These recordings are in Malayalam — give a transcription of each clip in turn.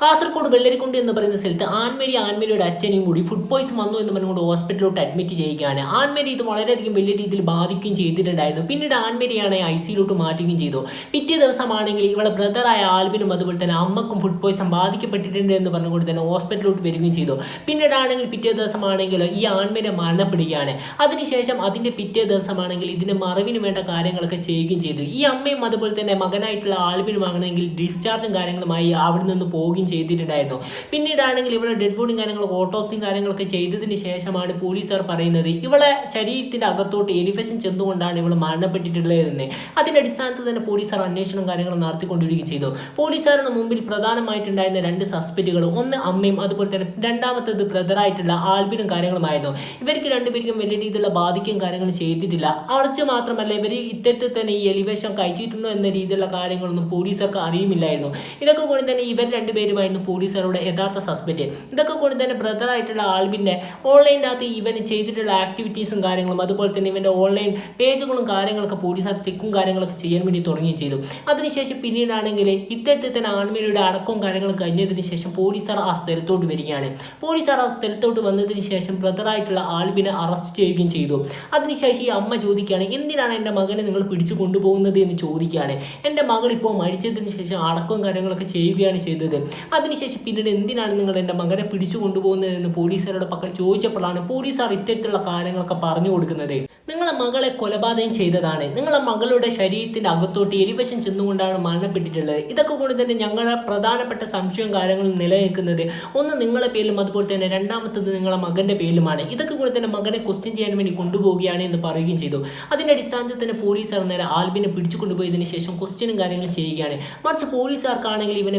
കാസർഗോഡ് വെള്ളരിക്കുണ്ട് എന്ന് പറയുന്ന സ്ഥലത്ത് ആൻമേരി ആൻമേരിയുടെ അച്ഛനെയും കൂടി ഫുഡ് പോയ്സൺ വന്നു എന്ന് പറഞ്ഞുകൊണ്ട് ഹോസ്പിറ്റലിലോട്ട് അഡ്മിറ്റ് ചെയ്യുകയാണ്. ആൻമേരി ഇത് വളരെയധികം വലിയ രീതിയിൽ ബാധിക്കുകയും ചെയ്തിട്ടുണ്ടായിരുന്നു. പിന്നീട് ആൻമേരിയാണ് ഐ സിയിലോട്ട് മാറ്റുകയും ചെയ്തു. പിറ്റേ ദിവസമാണെങ്കിൽ ഇവളെ ബ്രദറായ ആൽബിനും അതുപോലെ തന്നെ അമ്മക്കും ഫുഡ് പോയ്സൺ ബാധിക്കപ്പെട്ടിട്ടുണ്ട് എന്ന് പറഞ്ഞുകൊണ്ട് തന്നെ ഹോസ്പിറ്റലിലോട്ട് വരികയും ചെയ്തു. പിന്നീടാണെങ്കിൽ പിറ്റേ ദിവസമാണെങ്കിൽ ഈ ആൺമേരെ മരണപ്പെടുകയാണ്. അതിനുശേഷം അതിന്റെ പിറ്റേ ദിവസമാണെങ്കിൽ ഇതിന്റെ മറവിന് വേണ്ട കാര്യങ്ങളൊക്കെ ചെയ്യുകയും ചെയ്തു. ഈ അമ്മയും അതുപോലെ തന്നെ മകനായിട്ടുള്ള ആൽബിനും ആണെങ്കിൽ ഡിസ്ചാർജും കാര്യങ്ങളുമായി അവിടെ നിന്ന് പോവുകയും ചെയ്തിട്ടുണ്ടായിരുന്നു. പിന്നീടാണെങ്കിൽ ഇവളെ ഡെഡ് ബോഡിയും കാര്യങ്ങളൊക്കെ ഓട്ടോപ്സിയും കാര്യങ്ങളൊക്കെ ചെയ്തതിന് ശേഷമാണ് പോലീസുകാർ പറയുന്നത് ഇവളെ ശരീരത്തിന്റെ അകത്തോട്ട് എലിഫഷൻ ചെന്നുകൊണ്ടാണ് ഇവൾ മരണപ്പെട്ടിട്ടുള്ളതെന്ന് അതിന്റെ അടിസ്ഥാനത്തിൽ തന്നെ പോലീസുകാർ അന്വേഷണം കാര്യങ്ങൾ നടത്തിക്കൊണ്ടിരിക്കുകയും ചെയ്തു. പോലീസുകാരുടെ മുമ്പിൽ പ്രധാനമായിട്ടുണ്ടായിരുന്ന രണ്ട് സസ്പെക്റ്റുകൾ ഒന്ന് അമ്മയും അതുപോലെ തന്നെ രണ്ടാമത്തേത് ബ്രദറായിട്ടുള്ള ആൽബിനും കാര്യങ്ങളുമായിരുന്നു. ഇവർക്ക് രണ്ടുപേർക്കും വലിയ രീതിയിലുള്ള ബാധിക്കും കാര്യങ്ങൾ ചെയ്തിട്ടില്ല. അടച്ചു മാത്രമല്ല ഇവർ ഇത്തരത്തിൽ തന്നെ ഈ എലിവേഷൻ കഴിച്ചിട്ടുണ്ടോ എന്ന രീതിയിലുള്ള കാര്യങ്ങളൊന്നും പോലീസൊക്കെ അറിയുമില്ലായിരുന്നു. ഇതൊക്കെ കൊണ്ട് തന്നെ ഇവർ രണ്ടുപേരുമായിരുന്നു പോലീസുകാരുടെ യഥാർത്ഥ സസ്പെക്റ്റ് ഇതൊക്കെ കൊണ്ട് തന്നെ ബ്രദറായിട്ടുള്ള ആൾവിന്റെ ഓൺലൈനകത്ത് ഇവൻ ചെയ്തിട്ടുള്ള ആക്ടിവിറ്റീസും കാര്യങ്ങളും അതുപോലെ തന്നെ ഇവന്റെ ഓൺലൈൻ പേജുകളും കാര്യങ്ങളൊക്കെ പോലീസുകാർ ചെക്കും കാര്യങ്ങളൊക്കെ ചെയ്യാൻ വേണ്ടി തുടങ്ങുകയും ചെയ്തു. അതിനുശേഷം പിന്നീടാണെങ്കിൽ ഇത്തരത്തിൽ തന്നെ ആൺമേരുടെ അടക്കവും കാര്യങ്ങളും കഴിഞ്ഞതിന് ശേഷം പോലീസുകാർ ആ സ്ഥലത്തോട്ട് വരികയാണ്. പോലീസുകാർ ആ സ്ഥലത്തോട്ട് വന്നതിന് ശേഷം ബ്രദറായിട്ടുള്ള ആൽബിനെ അറസ്റ്റ് ചെയ്യുകയും ചെയ്തു. അതിനുശേഷം ഈ അമ്മ ചോദിക്കുകയാണ് എന്തിനാണ് എന്റെ മകനെ നിങ്ങൾ പിടിച്ചു കൊണ്ടുപോകുന്നത്? എന്ന് ചോദിക്കുകയാണ്. എന്റെ മകൾ ഇപ്പോൾ മരിച്ചതിന് ശേഷം അടക്കവും കാര്യങ്ങളൊക്കെ ചെയ്യുകയാണ് ചെയ്തത്. അതിനുശേഷം പിന്നീട് എന്തിനാണ് നിങ്ങൾ എന്റെ മകനെ പിടിച്ചു കൊണ്ടുപോകുന്നത് എന്ന് പോലീസുകാരുടെ പക്കൽ ചോദിച്ചപ്പോഴാണ് പോലീസുകാർ ഇത്തരത്തിലുള്ള കാര്യങ്ങളൊക്കെ പറഞ്ഞു കൊടുക്കുന്നത്. നിങ്ങളെ മകളെ കൊലപാതകം ചെയ്തതാണ്. നിങ്ങളെ മകളുടെ ശരീരത്തിന്റെ അകത്തോട്ട് എരിവശം ചെന്നുകൊണ്ടാണ് മരണപ്പെട്ടിട്ടുള്ളത്. ഇതൊക്കെ കൊണ്ട് തന്നെ ഞങ്ങളെ പ്രധാനപ്പെട്ട സംശയവും കാര്യങ്ങളും നിലനിൽക്കുന്നത് ഒന്ന് നിങ്ങളെ പേരിലും അതുപോലെ തന്നെ രണ്ടാമത്തത് നിങ്ങളെ മകന്റെ പേരിലുമാണ്. ഇതൊക്കെ കൂടെ തന്നെ മകനെ ക്വസ്റ്റ്യൻ ചെയ്യാൻ വേണ്ടി കൊണ്ടുപോവുകയാണ് എന്ന് പറയുകയും ചെയ്തു. അതിന്റെ അടിസ്ഥാനത്തിൽ തന്നെ പോലീസ് നേരെ ആൽബിനെ പിടിച്ചു കൊണ്ടുപോയതിനു ശേഷം ക്വസ്റ്റ്യനും കാര്യങ്ങളും ചെയ്യുകയാണ്. മറിച്ച് പോലീസുകാർക്കാണെങ്കിൽ ഇവനെ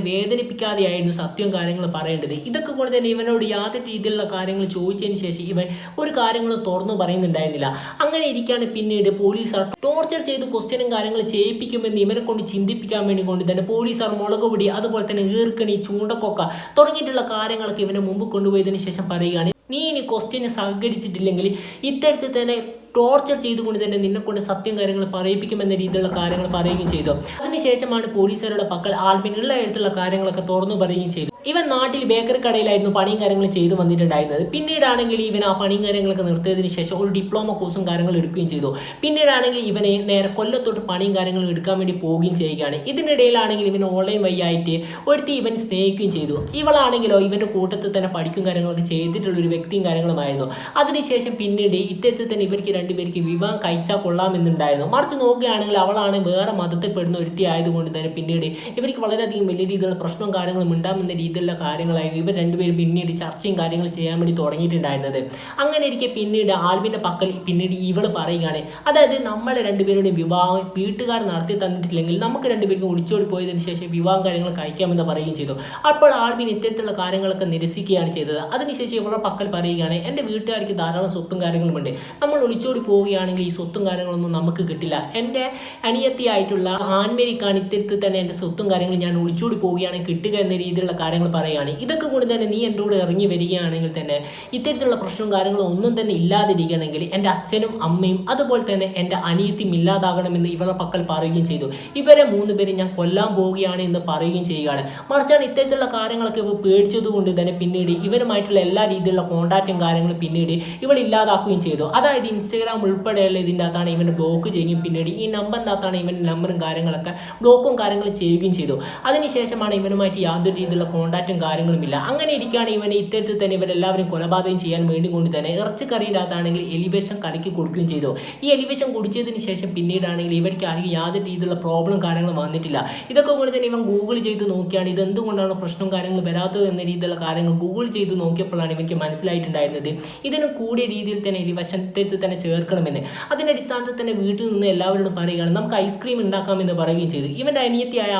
വേദനിപ്പിക്കാതെയായിരുന്നു സത്യം കാര്യങ്ങൾ പറയേണ്ടത്. ഇതൊക്കെ കൊണ്ട് തന്നെ ഇവനോട് യാതൊരു രീതിയിലുള്ള കാര്യങ്ങൾ ചോദിച്ചതിന് ശേഷം ഇവൻ ഒരു കാര്യങ്ങളും തുറന്നു പറയുന്നുണ്ടായിരുന്നില്ല. അങ്ങനെ ഇരിക്കുകയാണ് പിന്നീട് പോലീസുകാർ ടോർച്ചർ ചെയ്ത് ക്വസ്റ്റ്യനും കാര്യങ്ങൾ ചെയ്യിപ്പിക്കുമെന്ന് ഇവനെ കൊണ്ട് ചിന്തിപ്പിക്കാൻ വേണ്ടി കൊണ്ട് തന്നെ പോലീസുകാർ മുളക് പൊടി അതുപോലെ തന്നെ ഈർക്കണി ചൂണ്ടക്കൊക്ക തുടങ്ങിയിട്ടുള്ള കാര്യങ്ങളൊക്കെ ഇവനെ മുമ്പ് കൊണ്ടുപോയതിനു ശേഷം പറയുകയാണ്. നീ ഇനി ക്വസ്റ്റ്യന് സഹകരിച്ചിട്ടില്ലെങ്കിൽ ഇത്തരത്തിൽ തന്നെ ടോർച്ചർ ചെയ്തുകൊണ്ട് തന്നെ നിന്നെ കൊണ്ട് സത്യം കാര്യങ്ങൾ പറയിപ്പിക്കുമെന്ന രീതിയിലുള്ള കാര്യങ്ങൾ പറയുകയും ചെയ്തു. അതിനുശേഷമാണ് പോലീസുകാരുടെ പക്കൽ ആൽബിൻ ഉള്ള എഴുത്തുള്ള കാര്യങ്ങളൊക്കെ തുറന്നു പറയുകയും ചെയ്തു. ഇവൻ നാട്ടിൽ ബേക്കറി കടയിലായിരുന്നു പണിയും കാര്യങ്ങളും ചെയ്തു വന്നിട്ടുണ്ടായിരുന്നത്. പിന്നീടാണെങ്കിൽ ഇവൻ ആ പണിയും കാര്യങ്ങളൊക്കെ നിർത്തിയതിനു ശേഷം ഒരു ഡിപ്ലോമ കോഴ്സും കാര്യങ്ങളും എടുക്കുകയും ചെയ്തു. പിന്നീടാണെങ്കിൽ ഇവനെ നേരെ കൊല്ലത്തോട്ട് പണിയും കാര്യങ്ങളും എടുക്കാൻ വേണ്ടി പോവുകയും ചെയ്യുകയാണ്. ഇതിനിടയിലാണെങ്കിൽ ഇവൻ ഓൺലൈൻ വഴിയായിട്ട് ഒരുത്തി ഇവൻ സ്നേഹിക്കുകയും ചെയ്തു. ഇവളാണെങ്കിലോ ഇവന്റെ കൂട്ടത്തിൽ തന്നെ പഠിക്കും കാര്യങ്ങളൊക്കെ ചെയ്തിട്ടുള്ള ഒരു വ്യക്തിയും കാര്യങ്ങളുമായിരുന്നു. അതിനുശേഷം പിന്നീട് ഇത്തരത്തിൽ തന്നെ ഇവർക്ക് രണ്ടുപേർക്ക് വിവാഹം കഴിച്ചാൽ കൊള്ളാമെന്നുണ്ടായിരുന്നു. മറിച്ച് നോക്കുകയാണെങ്കിൽ അവളാണ് വേറെ മതത്തെപ്പെടുന്ന ഒരുത്തി ആയതുകൊണ്ട് തന്നെ പിന്നീട് ഇവർക്ക് വളരെയധികം വലിയ രീതിയിലുള്ള പ്രശ്നവും കാര്യങ്ങളും ഉണ്ടാകുന്ന രീതിയിലുള്ള കാര്യങ്ങളായിരുന്നു ഇവർ രണ്ടുപേരും പിന്നീട് ചർച്ചയും കാര്യങ്ങളും ചെയ്യാൻ വേണ്ടി തുടങ്ങിയിട്ടുണ്ടായിരുന്നത്. അങ്ങനെ ഇരിക്കെ പിന്നീട് ആൽവിന്റെ പക്കൽ പിന്നീട് ഇവൾ പറയുകയാണ് അതായത് നമ്മളെ രണ്ടുപേരുടെയും വിവാഹം വീട്ടുകാർ നടത്തി തന്നിട്ടില്ലെങ്കിൽ നമുക്ക് രണ്ടുപേർക്കും ഒളിച്ചോടി പോയതിനു ശേഷം വിവാഹം കാര്യങ്ങൾ കഴിക്കാമെന്ന് പറയുകയും ചെയ്തു. അപ്പോൾ ആൽവിൻ ഇത്തരത്തിലുള്ള കാര്യങ്ങളൊക്കെ നിരസിക്കുകയാണ് ചെയ്തത്. അതിനുശേഷം ഇവളുടെ പക്കൽ പറയുകയാണ് എന്റെ വീട്ടുകാർക്ക് ധാരാളം സ്വത്തും കാര്യങ്ങളുമുണ്ട്. നമ്മൾ ഒളിച്ചോടി പോവുകയാണെങ്കിൽ ഈ സ്വത്തും കാര്യങ്ങളൊന്നും നമുക്ക് കിട്ടില്ല. എന്റെ അനിയത്തിയായിട്ടുള്ള ആൻമേരിക്കാണ് ഇത്തരത്തിൽ തന്നെ എന്റെ സ്വത്തും കാര്യങ്ങളും ഞാൻ ഒളിച്ചോടി പോവുകയാണെങ്കിൽ കിട്ടുക എന്ന രീതിയിലുള്ള കാര്യങ്ങൾ പറയുകയാണ്. ഇതൊക്കെ കൊണ്ട് തന്നെ നീ എന്റെ കൂടെ ഇറങ്ങി വരികയാണെങ്കിൽ തന്നെ ഇത്തരത്തിലുള്ള പ്രശ്നവും കാര്യങ്ങളും ഒന്നും തന്നെ ഇല്ലാതിരിക്കണമെങ്കിൽ എന്റെ അച്ഛനും അമ്മയും അതുപോലെ തന്നെ എന്റെ അനിയത്തിയും ഇല്ലാതാകണമെന്ന് ഇവരുടെ പക്കൽ പറയുകയും ചെയ്തു. ഇവരെ മൂന്ന് പേര് ഞാൻ കൊല്ലാൻ പോവുകയാണ് എന്ന് പറയുകയും ചെയ്യുകയാണ്. മറിച്ചാണ് ഇത്തരത്തിലുള്ള കാര്യങ്ങളൊക്കെ ഇവ പേടിച്ചത് കൊണ്ട് തന്നെ പിന്നീട് ഇവരുമായിട്ടുള്ള എല്ലാ രീതിയിലുള്ള കോണ്ടാക്റ്റും കാര്യങ്ങളും പിന്നീട് ഇവൾ ഇല്ലാതാക്കുകയും ചെയ്തു. അതായത് ഇൻസ്റ്റാഗ്രാം ഉൾപ്പെടെയുള്ള ഇതിന്റെ അകത്താണ് ഇവനെ ബ്ലോക്ക് ചെയ്യുകയും പിന്നീട് ഈ നമ്പറിന്റെ അകത്താണ് ഇവന്റെ നമ്പറും കാര്യങ്ങളൊക്കെ ബ്ലോക്കും കാര്യങ്ങളും ചെയ്യുകയും ചെയ്തു. അതിനുശേഷമാണ് ഇവനുമായിട്ട് യാതൊരു രീതിയിലുള്ള കോൺടാക്റ്റും കാര്യങ്ങളുമില്ല അങ്ങനെ ഇരിക്കുകയാണ് ഇവനെ ഇത്തരത്തിൽ തന്നെ ഇവരെല്ലാവരും കൊലപാതകം ചെയ്യാൻ വേണ്ടി കൊണ്ട് തന്നെ ഇറച്ചിക്കറിയില്ലാത്താണെങ്കിൽ എലിവേഷൻ കലക്കി കൊടുക്കുകയും ചെയ്തു. ഈ എലിവേഷൻ കുടിച്ചതിന് ശേഷം പിന്നീടാണെങ്കിൽ ഇവർക്ക് ആണെങ്കിൽ യാതൊരു രീതിയിലുള്ള പ്രോബ്ലം കാര്യങ്ങളും വന്നിട്ടില്ല. ഇതൊക്കെ കൊണ്ട് തന്നെ ഇവൻ ഗൂഗിൾ ചെയ്ത് നോക്കിയാണ് ഇത് എന്തുകൊണ്ടാണ് പ്രശ്നം കാര്യങ്ങൾ വരാത്തത് എന്ന രീതിയിലുള്ള കാര്യങ്ങൾ ഗൂഗിൾ ചെയ്ത് നോക്കിയപ്പോഴാണ് ഇവർക്ക് മനസ്സിലായിട്ടുണ്ടായിരുന്നത്. ഇതിന് കൂടിയ രീതിയിൽ തന്നെ എലിവശത്തിൽ തന്നെ ചേർക്കണമെന്ന്. അതിന്റെ അടിസ്ഥാനത്തിൽ തന്നെ വീട്ടിൽ നിന്ന് എല്ലാവരോടും പറയുകയാണ് നമുക്ക് ഐസ്ക്രീം ഉണ്ടാക്കാമെന്ന് പറയുകയും ചെയ്തു. ഇവന്റെ അനിയത്തിയായ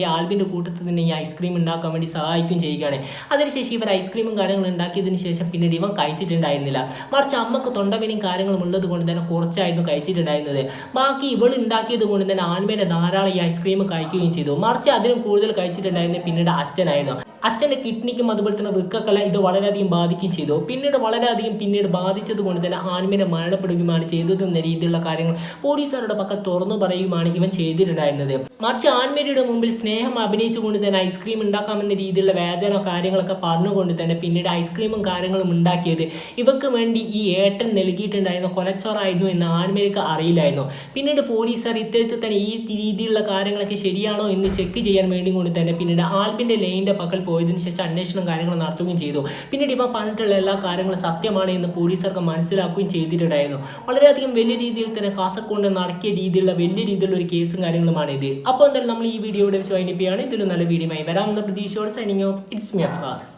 ഈ ആൽബിന്റെ കൂട്ടത്തിൽ തന്നെ ഈ ഐസ്ക്രീം ഉണ്ടാക്കാൻ വേണ്ടി സഹായിക്കുകയും ചെയ്യുകയാണ്. അതിനുശേഷം ഇവർ ഐസ്ക്രീമും കാര്യങ്ങളും ഉണ്ടാക്കിയതിന് ശേഷം പിന്നീട് ഇവൻ കഴിച്ചിട്ടുണ്ടായിരുന്നില്ല. മറിച്ച് അമ്മയ്ക്ക് തൊണ്ടവിനും കാര്യങ്ങളും ഉള്ളത് കൊണ്ട് തന്നെ കുറച്ചായിരുന്നു കഴിച്ചിട്ടുണ്ടായിരുന്നത്. ബാക്കി ഇവൾ ഉണ്ടാക്കിയത് കൊണ്ട് തന്നെ ആൺമേനെ ധാരാളം ഈ ഐസ്ക്രീം കഴിക്കുകയും ചെയ്തു. മറിച്ച് അതിനും കൂടുതൽ കഴിച്ചിട്ടുണ്ടായിരുന്നത് പിന്നീട് അച്ഛനായിരുന്നു. അച്ഛന്റെ കിഡ്നിക്കും അതുപോലെ തന്നെ വൃക്കക്കല ഇത് വളരെയധികം ബാധിക്കുകയും ചെയ്തു. പിന്നീട് വളരെയധികം പിന്നീട് ബാധിച്ചത് കൊണ്ട് തന്നെ ആൻമീനെ മരണപ്പെടുകയുമാണ് ചെയ്തതെന്ന രീതിയിലുള്ള കാര്യങ്ങൾ പോലീസുകാരുടെ പക്കൽ തുറന്നു പറയുകയുമാണ് ഇവൻ ചെയ്തിട്ടുണ്ടായിരുന്നത്. മറിച്ച് ആൺമേരിയുടെ മുമ്പിൽ സ്നേഹം അഭിനയിച്ചുകൊണ്ട് തന്നെ ഐസ്ക്രീം ഉണ്ടാക്കാമെന്ന രീതിയിലുള്ള വേചനോ കാര്യങ്ങളൊക്കെ പറഞ്ഞുകൊണ്ട് തന്നെ പിന്നീട് ഐസ്ക്രീമും കാര്യങ്ങളും ഉണ്ടാക്കിയത് ഇവക്ക് വേണ്ടി ഈ ഏട്ടൻ നൽകിയിട്ടുണ്ടായിരുന്ന കൊലച്ചോറായിരുന്നു എന്ന് ആൺമേരിക്ക് അറിയില്ലായിരുന്നു. പിന്നീട് പോലീസുകാർ ഇത്തരത്തിൽ തന്നെ ഈ രീതിയിലുള്ള കാര്യങ്ങളൊക്കെ ശരിയാണോ എന്ന് ചെക്ക് ചെയ്യാൻ വേണ്ടി കൊണ്ട് തന്നെ പിന്നീട് ആൽബിന്റെ ലൈന്റെ പക്കൽ പോയതിനു ശേഷം അന്വേഷണം കാര്യങ്ങൾ നടത്തുകയും ചെയ്തു. പിന്നീട് ഇവ പറഞ്ഞിട്ടുള്ള എല്ലാ കാര്യങ്ങളും സത്യമാണ് എന്ന് പോലീസുകാർക്ക് മനസ്സിലാക്കുകയും ചെയ്തിട്ടുണ്ടായിരുന്നു. വളരെയധികം വലിയ രീതിയിൽ തന്നെ കാസർഗോഡ് നടക്കിയ രീതിയിലുള്ള വലിയ രീതിയിലുള്ള ഒരു കേസും കാര്യങ്ങളുമാണ് ഇത്. അപ്പോൾ എന്തായാലും നമ്മൾ ഈ വീഡിയോ ഇവിടെ വെച്ച് വൈകിപ്പിക്കുകയാണ് ഇതിലും നല്ല വീഡിയോ ആയി വരാമെന്ന പ്രതീക്ഷയോട് signing off it's me Afhad